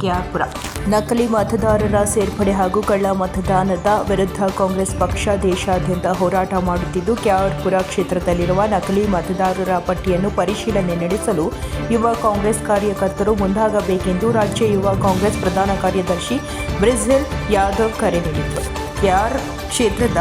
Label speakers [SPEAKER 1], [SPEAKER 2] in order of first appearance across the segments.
[SPEAKER 1] ಕೆಆರ್ಪುರ ನಕಲಿ ಮತದಾರರ ಸೇರ್ಪಡೆ ಹಾಗೂ ಕಳ್ಳ ಮತದಾನದ ವಿರುದ್ಧ ಕಾಂಗ್ರೆಸ್ ಪಕ್ಷ ದೇಶಾದ್ಯಂತ ಹೋರಾಟ ಮಾಡುತ್ತಿದ್ದು ಕೆಆರ್ಪುರ ಕ್ಷೇತ್ರದಲ್ಲಿರುವ ನಕಲಿ ಮತದಾರರ ಪಟ್ಟಿಯನ್ನು ಪರಿಶೀಲನೆ ನಡೆಸಲು ಯುವ ಕಾಂಗ್ರೆಸ್ ಕಾರ್ಯಕರ್ತರು ಮುಂದಾಗಬೇಕೆಂದು ರಾಜ್ಯ ಯುವ ಕಾಂಗ್ರೆಸ್ ಪ್ರಧಾನ ಕಾರ್ಯದರ್ಶಿ ಬ್ರಿಜಿಲ್ ಯಾದವ್ ಕರೆ ನೀಡಿದರು. ಕ್ಯಾರ್ ಕ್ಷೇತ್ರದ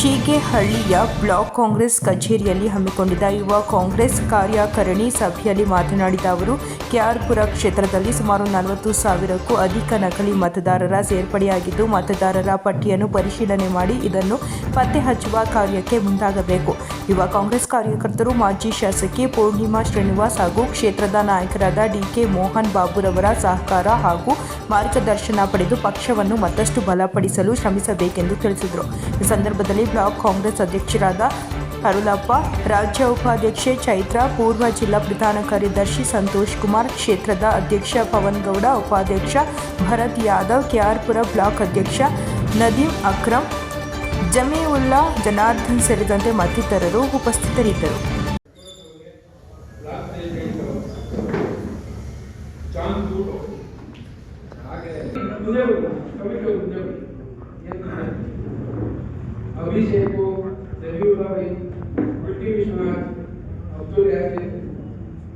[SPEAKER 1] ಶೀಗೆಹಳ್ಳಿಯ ಬ್ಲಾಕ್ ಕಾಂಗ್ರೆಸ್ ಕಚೇರಿಯಲ್ಲಿ ಹಮ್ಮಿಕೊಂಡಿದ್ದ ಯುವ ಕಾಂಗ್ರೆಸ್ ಕಾರ್ಯಕಾರಿಣಿ ಸಭೆಯಲ್ಲಿ ಮಾತನಾಡಿದ ಅವರು ಕೆಆರ್ಪುರ ಕ್ಷೇತ್ರದಲ್ಲಿ ಸುಮಾರು ನಲವತ್ತು ಸಾವಿರಕ್ಕೂ ಅಧಿಕ ನಕಲಿ ಮತದಾರರ ಸೇರ್ಪಡೆಯಾಗಿದ್ದು, ಮತದಾರರ ಪಟ್ಟಿಯನ್ನು ಪರಿಶೀಲನೆ ಮಾಡಿ ಇದನ್ನು ಪತ್ತೆ ಹಚ್ಚುವ ಕಾರ್ಯಕ್ಕೆ ಮುಂದಾಗಬೇಕು. ಯುವ ಕಾಂಗ್ರೆಸ್ ಕಾರ್ಯಕರ್ತರು ಮಾಜಿ ಶಾಸಕಿ ಪೂರ್ಣಿಮಾ ಶ್ರೀನಿವಾಸ್ ಹಾಗೂ ಕ್ಷೇತ್ರದ ನಾಯಕರಾದ ಡಿಕೆ ಮೋಹನ್ ಬಾಬುರವರ ಸಹಕಾರ ಹಾಗೂ ಮಾರ್ಗದರ್ಶನ ಪಡೆದು ಪಕ್ಷವನ್ನು ಮತ್ತಷ್ಟು ಬಲಪಡಿಸಲು ಶ್ರಮಿಸಬೇಕೆಂದು ತಿಳಿಸಿದರು. ಈ ಸಂದರ್ಭದಲ್ಲಿ ಬ್ಲಾಕ್ ಕಾಂಗ್ರೆಸ್ ಅಧ್ಯಕ್ಷರಾದ ಅರುಳಪ್ಪ, ರಾಜ್ಯ ಉಪಾಧ್ಯಕ್ಷೆ ಚೈತ್ರ, ಪೂರ್ವ ಜಿಲ್ಲಾ ಪ್ರಧಾನ ಕಾರ್ಯದರ್ಶಿ ಸಂತೋಷ್ ಕುಮಾರ್, ಕ್ಷೇತ್ರದ ಅಧ್ಯಕ್ಷ ಪವನ್ ಗೌಡ ಉಪಾಧ್ಯಕ್ಷ ಭರತ್ ಯಾದವ್, ಕೆಆರ್ಪುರ ಬ್ಲಾಕ್ ಅಧ್ಯಕ್ಷ ನದೀಂ ಅಕ್ರಮ್, ಜಮೀವುಲ್ಲಾ ಜನಾರ್ದನ್ ಸೇರಿದಂತೆ ಮತ್ತಿತರರು ಉಪಸ್ಥಿತರಿದ್ದರು.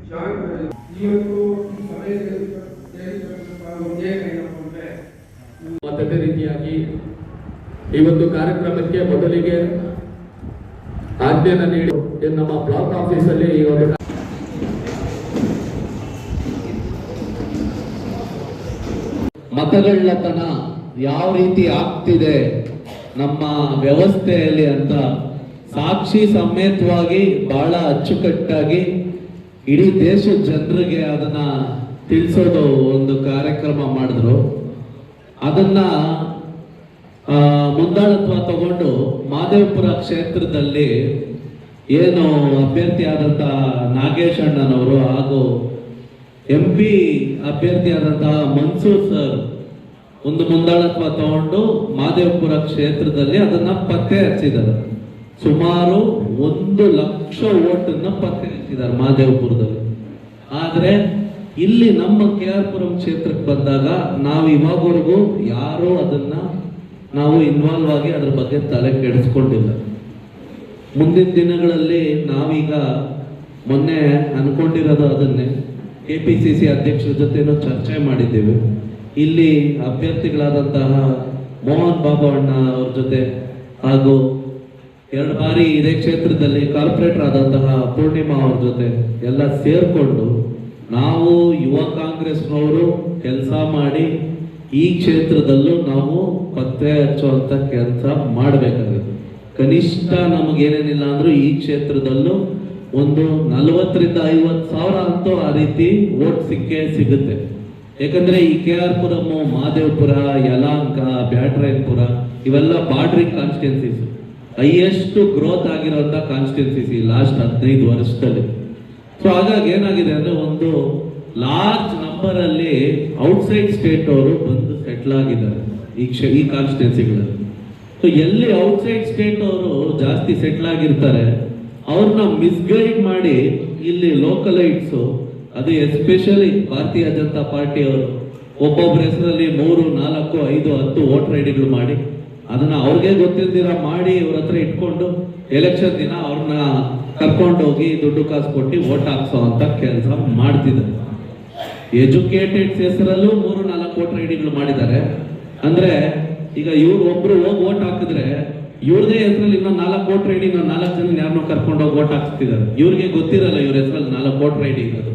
[SPEAKER 2] ಶಾನ್ ಇವತ್ತು
[SPEAKER 3] ರೀತಿಯಾಗಿ ಈ ಒಂದು ಕಾರ್ಯಕ್ರಮಕ್ಕೆ ಮೊದಲಿಗೆ ಆದ್ಯನ ನೀಡಿ. ನಮ್ಮ ಬ್ಲಾಕ್ ಆಫೀಸಲ್ಲಿ ಈ ಒಂದು ಮತಗಳ್ಳತನ ಯಾವ ರೀತಿ ಆಗ್ತಿದೆ ನಮ್ಮ ವ್ಯವಸ್ಥೆಯಲ್ಲಿ ಅಂತ ಸಾಕ್ಷಿ ಸಮೇತವಾಗಿ ಬಹಳ ಅಚ್ಚುಕಟ್ಟಾಗಿ ಇಡೀ ದೇಶದ ಜನರಿಗೆ ಅದನ್ನ ತಿಳಿಸೋದು ಒಂದು ಕಾರ್ಯಕ್ರಮ ಮಾಡಿದ್ರು. ಅದನ್ನ ಮುಂದಾಳತ್ವ ತಗೊಂಡು ಮಾದೇವಪುರ ಕ್ಷೇತ್ರದಲ್ಲಿ ಏನು ಅಭ್ಯರ್ಥಿಯಾದಂಥ ನಾಗೇಶ್ ಅಣ್ಣನವರು ಹಾಗೂ ಎಂ ಪಿ ಅಭ್ಯರ್ಥಿಯಾದಂತಹ ಮನ್ಸೂರ್ ಸರ್ ಒಂದು ಮುಂದಾಳತ್ವ ತಗೊಂಡು ಮಾದೇವಪುರ ಕ್ಷೇತ್ರದಲ್ಲಿ ಅದನ್ನ ಪತ್ತೆ ಹಚ್ಚಿದ್ದಾರೆ ಸುಮಾರು ಒಂದು ಲಕ್ಷ ಓಟನ್ನ ಪತ್ತೆ ಹಚ್ಚಿದ್ದಾರೆ ಮಹದೇವಪುರದಲ್ಲಿ ಆದ್ರೆ ಇಲ್ಲಿ ನಮ್ಮ ಕೆ ಆರ್ ಪುರಂ ಕ್ಷೇತ್ರಕ್ಕೆ ಬಂದಾಗ ನಾವು ಇವಾಗವರೆಗೂ ಯಾರೂ ಅದನ್ನ ನಾವು ಇನ್ವಾಲ್ವ್ ಆಗಿ ಅದ್ರ ಬಗ್ಗೆ ತಲೆ ಕೆಡಿಸ್ಕೊಂಡಿಲ್ಲ. ಮುಂದಿನ ದಿನಗಳಲ್ಲಿ ನಾವೀಗ ಮೊನ್ನೆ ಅನ್ಕೊಂಡಿರೋದು ಅದನ್ನೇ. ಕೆ ಪಿ ಸಿ ಸಿ ಅಧ್ಯಕ್ಷರ ಜೊತೆನೂ ಚರ್ಚೆ ಮಾಡಿದ್ದೇವೆ. ಇಲ್ಲಿ ಅಭ್ಯರ್ಥಿಗಳಾದಂತಹ ಮೋಹನ್ ಬಾಬು ಅಣ್ಣ ಅವ್ರ ಜೊತೆ ಹಾಗೂ ಎರಡು ಬಾರಿ ಇದೇ ಕ್ಷೇತ್ರದಲ್ಲಿ ಕಾರ್ಪೊರೇಟರ್ ಆದಂತಹ ಪೂರ್ಣಿಮಾ ಅವ್ರ ಜೊತೆ ಎಲ್ಲ ಸೇರ್ಕೊಂಡು ನಾವು ಯುವ ಕಾಂಗ್ರೆಸ್ನವರು ಕೆಲಸ ಮಾಡಿ ಈ ಕ್ಷೇತ್ರದಲ್ಲೂ ನಾವು ಪತ್ತೆ ಹಚ್ಚುವಂಥ ಕೆಲಸ ಮಾಡಬೇಕಾಗುತ್ತೆ. ಕನಿಷ್ಠ ನಮಗೇನೇನಿಲ್ಲ ಅಂದರೂ ಈ ಕ್ಷೇತ್ರದಲ್ಲೂ ಒಂದು ನಲವತ್ತರಿಂದ ಐವತ್ತು ಸಾವಿರ ಅಂತೂ ಆ ರೀತಿ ಓಟ್ ಸಿಕ್ಕೇ ಸಿಗುತ್ತೆ. ಯಾಕಂದ್ರೆ ಈ ಕೆ ಆರ್ ಪುರಮು ಮಾದೇವಪುರ ಯಲಾಂಕ ಬ್ಯಾಟ್ರಾಯನ್ಪುರ ಇವೆಲ್ಲ ಬಾರ್ಡ್ರಿಂಗ್ ಕಾನ್ಸ್ಟಿಟ್ಯೂನ್ಸೀಸ್ ಹೈಯೆಸ್ಟ್ ಗ್ರೋತ್ ಆಗಿರುವಂತ ಕಾನ್ಸ್ಟಿಟ್ಯೂನ್ಸಿ ಲಾಸ್ಟ್ ಹದಿನೈದು ವರ್ಷದಲ್ಲಿ. ಸೊ ಹಾಗಾಗಿ ಏನಾಗಿದೆ ಅಂದ್ರೆ ಒಂದು ಲಾರ್ಜ್ ನಂಬರ್ ಅಲ್ಲಿ ಔಟ್ಸೈಡ್ ಸ್ಟೇಟ್ ಅವರು ಬಂದು ಸೆಟ್ಲ್ ಆಗಿದ್ದಾರೆ ಈ ಕ್ಷ, ಈ ಕಾನ್ಸ್ಟಿಟ್ಯೂನ್ಸಿಗಳಲ್ಲಿ ಸೊ ಎಲ್ಲಿ ಔಟ್ಸೈಡ್ ಸ್ಟೇಟ್ ಅವರು ಜಾಸ್ತಿ ಸೆಟ್ಲ್ ಆಗಿರ್ತಾರೆ ಅವ್ರನ್ನ ಮಿಸ್ಗೈಡ್ ಮಾಡಿ ಇಲ್ಲಿ ಲೋಕಲೈಟ್ಸ್ ಅದು ಎಸ್ಪೆಷಲಿ ಭಾರತೀಯ ಜನತಾ ಪಾರ್ಟಿ ಅವರು. ಒಬ್ಬೊಬ್ಬರ ಹೆಸರಲ್ಲಿ ಮೂರು, ನಾಲ್ಕು, ಐದು, ಹತ್ತು ವೋಟರ್ ಐಡಿಗಳು ಮಾಡಿ ಅದನ್ನ ಅವ್ರಿಗೆ ಗೊತ್ತಿಲ್ದಿರ ಮಾಡಿ ಇವ್ರ ಹತ್ರ ಇಟ್ಕೊಂಡು ಎಲೆಕ್ಷನ್ ದಿನ ಅವ್ರನ್ನ ಕರ್ಕೊಂಡೋಗಿ ದುಡ್ಡು ಕಾಸು ಕೊಟ್ಟು ಓಟ್ ಹಾಕ್ಸೋ ಅಂತ ಕೆಲಸ ಮಾಡ್ತಿದ್ದಾರೆ. ಎಜುಕೇಟೆಡ್ ಹೆಸರಲ್ಲೂ ಮೂರು ನಾಲ್ಕು ಓಟ್ ಐಡಿಗಳು ಮಾಡಿದ್ದಾರೆ. ಅಂದ್ರೆ ಈಗ ಇವ್ರು ಒಬ್ರು ಹೋಗಿ ಓಟ್ ಹಾಕಿದ್ರೆ ಇವ್ರದೇ ಹೆಸರಲ್ಲಿ ಇನ್ನೊಂದು ನಾಲ್ಕು ಓಟ್ ಐಡಿ ಇನ್ನೊಂದು ನಾಲ್ಕು ಜನ ಯಾರನ್ನೋ ಕರ್ಕೊಂಡೋಗಿ ಓಟ್ ಹಾಕ್ಸ್ತಿದ್ದಾರೆ. ಇವ್ರಿಗೆ ಗೊತ್ತಿರಲ್ಲ ಇವ್ರ ಹೆಸರಲ್ಲಿ ನಾಲ್ಕು ಓಟ್ ಐಡಿ ಇರೋದು.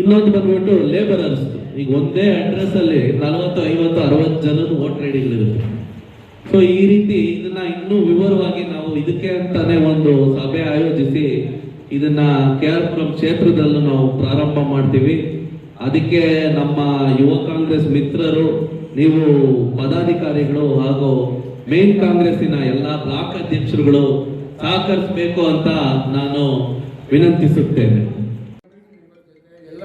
[SPEAKER 3] ಇನ್ನೊಂದು ಬಂದ್ಬಿಟ್ಟು ಲೇಬರರ್ಸ್ ಈಗ ಒಂದೇ ಅಡ್ರೆಸ್ ಅಲ್ಲಿ ನಲವತ್ತು, ಐವತ್ತು, ಅರವತ್ತು ಜನದ ವೋಟರ್ ಐಡಿಗಳಿರುತ್ತೆ ಸೊ ಈ ರೀತಿ ಇದನ್ನ ಇನ್ನೂ ವಿವರವಾಗಿ ನಾವು ಇದಕ್ಕೆ ಅಂತಾನೆ ಒಂದು ಸಭೆ ಆಯೋಜಿಸಿ ಇದನ್ನ ಕೆ ಆರ್ ಪುರಂ ಕ್ಷೇತ್ರದಲ್ಲೂ ನಾವು ಪ್ರಾರಂಭ ಮಾಡ್ತೀವಿ. ಅದಕ್ಕೆ ನಮ್ಮ ಯುವ ಕಾಂಗ್ರೆಸ್ ಮಿತ್ರರು, ನೀವು ಪದಾಧಿಕಾರಿಗಳು ಹಾಗೂ ಮೇನ್ ಕಾಂಗ್ರೆಸ್ಸಿನ ಎಲ್ಲ ಬ್ಲಾಕ್ ಅಧ್ಯಕ್ಷರುಗಳು ಸಹಕರಿಸಬೇಕು ಅಂತ ನಾನು ವಿನಂತಿಸುತ್ತೇನೆ.
[SPEAKER 2] ಎಲ್ಲ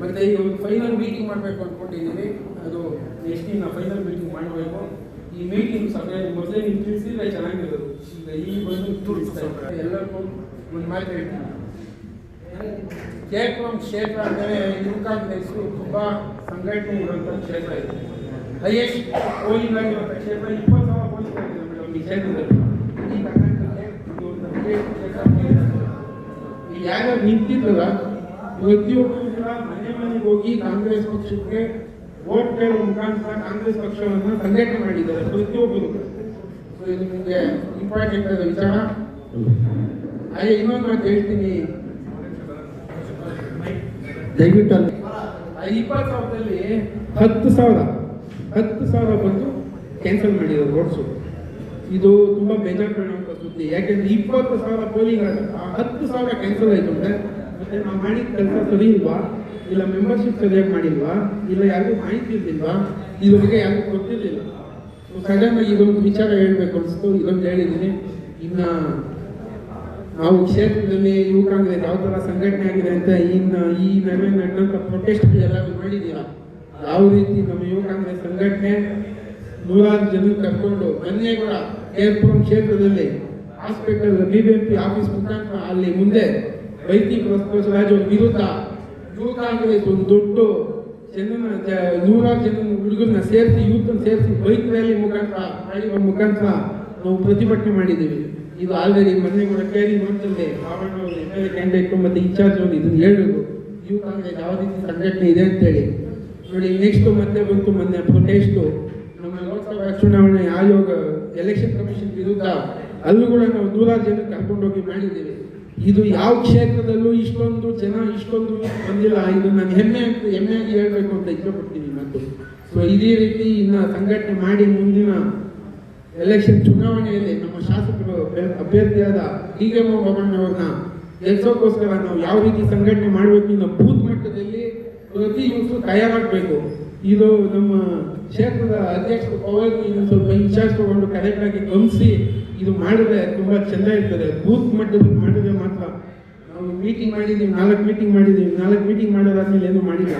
[SPEAKER 2] ಮತ್ತೆ ಈ ಒಂದು ಫೈನಲ್ ಮೀಟಿಂಗ್ ಮಾಡಬೇಕು ಅಂದ್ಕೊಂಡಿದ್ದೀವಿ ಅದು ನೆಕ್ಸ್ಟ್ ದಿನ ಫೈನಲ್ ಮೀಟಿಂಗ್ ಮಾಡಬೇಕು. ಈ ಮೀಟಿಂಗ್ ಸಮಯ ಮೊದಲೇ ನೀವು ತಿಳಿಸಿದ್ರೆ ಚೆನ್ನಾಗಿರೋದು. ಈಗ ಈ ಬಂದು ತಿಳಿಸ್ತಾ ಇದ್ದಾರೆ ಎಲ್ಲರಿಗೂ ಒಂದು ಮಾತು ಹೇಳ್ತೀನಿ. ಕೇರಳ ಕ್ಷೇತ್ರ ಅಂದರೆ ಯುವ ಕಾಂಗ್ರೆಸ್ ತುಂಬ ಸಂಘಟನೆ ಇರುವಂಥ ಕ್ಷೇತ್ರ ಇದೆ. ಹೈಯೆಸ್ಟ್ ಪೋಲಿಂಗ್ ಆಗಿರುವಂಥ ಕ್ಷೇತ್ರ ಇಪ್ಪತ್ತು ಸಾವಿರ ಪೋಲಿಂಗ್ ಆಗಿದೆ ಮೇಡಮ್ ಈ ಕ್ಷೇತ್ರದಲ್ಲಿ. ಈ ಕರ್ನಾಟಕಕ್ಕೆ ಯಾರ್ಯಾರು ನಿಂತಿದ್ರಲ್ಲ ಪ್ರತಿಯೊಬ್ಬರು ಕೂಡ ಮನೆ ಮನೆಗೆ ಹೋಗಿ ಕಾಂಗ್ರೆಸ್ ಪಕ್ಷಕ್ಕೆ ವೋಟ್ ಕೇಳುವ ಮುಖಾಂತರ ಕಾಂಗ್ರೆಸ್ ಪಕ್ಷವನ್ನು ಸಂಘಟನೆ ಮಾಡಿದ್ದಾರೆ ಪ್ರತಿಯೊಬ್ಬರು ಸೊ ನಿಮಗೆ ಇಂಪಾರ್ಟೆಂಟ್ ಆದ ವಿಚಾರ. ಅದೇ ಇನ್ನೊಂದು ಮಾತು ಹೇಳ್ತೀನಿ.
[SPEAKER 4] ದಯವಿಟ್ಟು
[SPEAKER 2] ಇಪ್ಪತ್ತು ಸಾವಿರದಲ್ಲಿ ಹತ್ತು ಸಾವಿರ ಹತ್ತು ಸಾವಿರ ಬಂದು ಕ್ಯಾನ್ಸಲ್ ಮಾಡಿದ್ದಾರೆ ರೋಡ್ಸು ಇದು ತುಂಬ ಬೇಜಾರು ಸುದ್ದಿ. ಯಾಕೆಂದ್ರೆ ಇಪ್ಪತ್ತು ಸಾವಿರ ಪೋಲಿಂಗ್ ಹತ್ತು ಸಾವಿರ ಕ್ಯಾನ್ಸಲ್ ಆಯ್ತು ಅಂದ್ರೆ ನಾವು ಮಾಡಿದ ಕೆಲಸ ಸರಿ ಇಲ್ಲ ಮೆಂಬರ್ಶಿಪ್ ಸರಿಯಾಗಿ ಮಾಡಿಲ್ವಾ? ಇಲ್ಲ ಯಾರಿಗೂ ಮಾಹಿತಿ ಇರ್ಲಿಲ್ವಾ? ಇದ್ರ ಬಗ್ಗೆ ಯಾರಿಗೂ ಗೊತ್ತಿರಲಿಲ್ಲ. ಸಡನ್ ಇದೊಂದು ವಿಚಾರ ಹೇಳಬೇಕು ಅನಿಸ್ತು. ಇದೊಂದು ಹೇಳಿದ್ದೀನಿ. ಇನ್ನು ನಾವು ಕ್ಷೇತ್ರದಲ್ಲಿ ಯುವ ಕಾಂಗ್ರೆಸ್ ಯಾವ ಥರ ಸಂಘಟನೆ ಆಗಿದೆ ಅಂತ ಇನ್ನು ಈ ನಡುವೆ ನಡೆದಂಥ ಪ್ರೊಟೆಸ್ಟ್ ಎಲ್ಲ ಮಾಡಿದ್ದೀರಾ ಯಾವ ರೀತಿ ನಮ್ಮ ಯುವ ಕಾಂಗ್ರೆಸ್ ಸಂಘಟನೆ ನೂರಾರು ಜನ ಕರ್ಕೊಂಡು ಮೊನ್ನೆ ಕೂಡ ಕೇರ್ಪುರಂ ಕ್ಷೇತ್ರದಲ್ಲಿ hospital B B M P office ಮುಖಾಂತರ ಅಲ್ಲಿ ಮುಂದೆ ಬಸವರಾಜ್ ಅವ್ರ ವಿರುದ್ಧ ಯುವ ಕಾಂಗ್ರೆಸ್ ಒಂದು ದೊಡ್ಡ ಜನನ ನೂರಾರು ಜನ ಹುಡುಗರನ್ನ ಸೇರಿಸಿ ಯೂತ್ ಸೇರಿಸಿ ಬೈಕ್ ರ್ಯಾಲಿ ಮುಖಾಂತರ ರ್ಯಾಲಿಗಳ ಮುಖಾಂತರ ನಾವು ಪ್ರತಿಭಟನೆ ಮಾಡಿದ್ದೀವಿ. ಇದು ಆಲ್ರೆಡಿ ಮೊನ್ನೆ ಕೂಡ ಕೇಳಿ ಮಾಡ್ತದೆ ಕ್ಯಾಂಡಿಡೇಟ್ ಮತ್ತೆ ಇನ್ಚಾರ್ಜ್ ಅವರು ಇದನ್ನು ಹೇಳಿದ್ರು ಯೂತ್ ಕಾಂಗ್ರೆಸ್ ಯಾವ ರೀತಿ ಸಂಘಟನೆ ಇದೆ ಅಂತೇಳಿ. ನೋಡಿ ನೆಕ್ಸ್ಟ್ ಮತ್ತೆ ಬಂತು ಮೊನ್ನೆ ಪ್ರೊಟೆಸ್ಟು ನಮ್ಮ ಲೋಕಸಭಾ ಚುನಾವಣೆ ಆಯೋಗ ಎಲೆಕ್ಷನ್ ಕಮಿಷನ್ ವಿರುದ್ಧ ಅಲ್ಲೂ ಕೂಡ ನಾವು ನೂರಾರು ಜನ ಕರ್ಕೊಂಡೋಗಿ ಮಾಡಿದ್ದೀವಿ. ಇದು ಯಾವ ಕ್ಷೇತ್ರದಲ್ಲೂ ಇಷ್ಟೊಂದು ಜನ ಇಷ್ಟೊಂದು ಬಂದಿಲ್ಲ. ಇದು ನಾನು ಹೆಮ್ಮೆ ಹೆಮ್ಮೆಯಾಗಿ ಹೇಳಬೇಕು ಅಂತ ಇಷ್ಟಪಡ್ತೀನಿ ಮತ್ತು ಸೊ ಇದೇ ರೀತಿ ಇನ್ನ ಸಂಘಟನೆ ಮಾಡಿ ಮುಂದಿನ ಎಲೆಕ್ಷನ್ ಚುನಾವಣೆಯಲ್ಲಿ ನಮ್ಮ ಶಾಸಕರು ಅಭ್ಯ- ಅಭ್ಯರ್ಥಿಯಾದ ಡಿ ಕೆ ಅವ್ರನ್ನ ಗೆಲ್ಸೋಕ್ಕೋಸ್ಕರ ನಾವು ಯಾವ ರೀತಿ ಸಂಘಟನೆ ಮಾಡಬೇಕು ಇನ್ನು ಬೂತ್ ಮಟ್ಟದಲ್ಲಿ ಪ್ರತಿ ಯೂಸು ತಯಾರಾಗಬೇಕು. ಇದು ನಮ್ಮ ಕ್ಷೇತ್ರದ ಅಧ್ಯಕ್ಷರು ಅವರು ಇದನ್ನು ಸ್ವಲ್ಪ ಇನ್ಚಾರ್ಜ್ ತಗೊಂಡು ಕರೆಕ್ಟಾಗಿ ಗಮನಿಸಿ. ಇದು ಮಾಡಿದ್ರೆ ತುಂಬಾ ಚೆಂದ ಇರ್ತದೆ ಬೂತ್ ಮಟ್ಟದಲ್ಲಿ ಮಾಡಿದ್ರೆ ಮಾತ್ರ. ನಾವು ಮೀಟಿಂಗ್ ಮಾಡಿದ್ದೀವಿ, ನಾಲ್ಕು ಮೀಟಿಂಗ್ ಮಾಡಿದ್ದೀವಿ. ನಾಲ್ಕು ಮೀಟಿಂಗ್ ಮಾಡೋದಾದ್ಮೇಲೆ ಏನು ಮಾಡಿಲ್ಲ.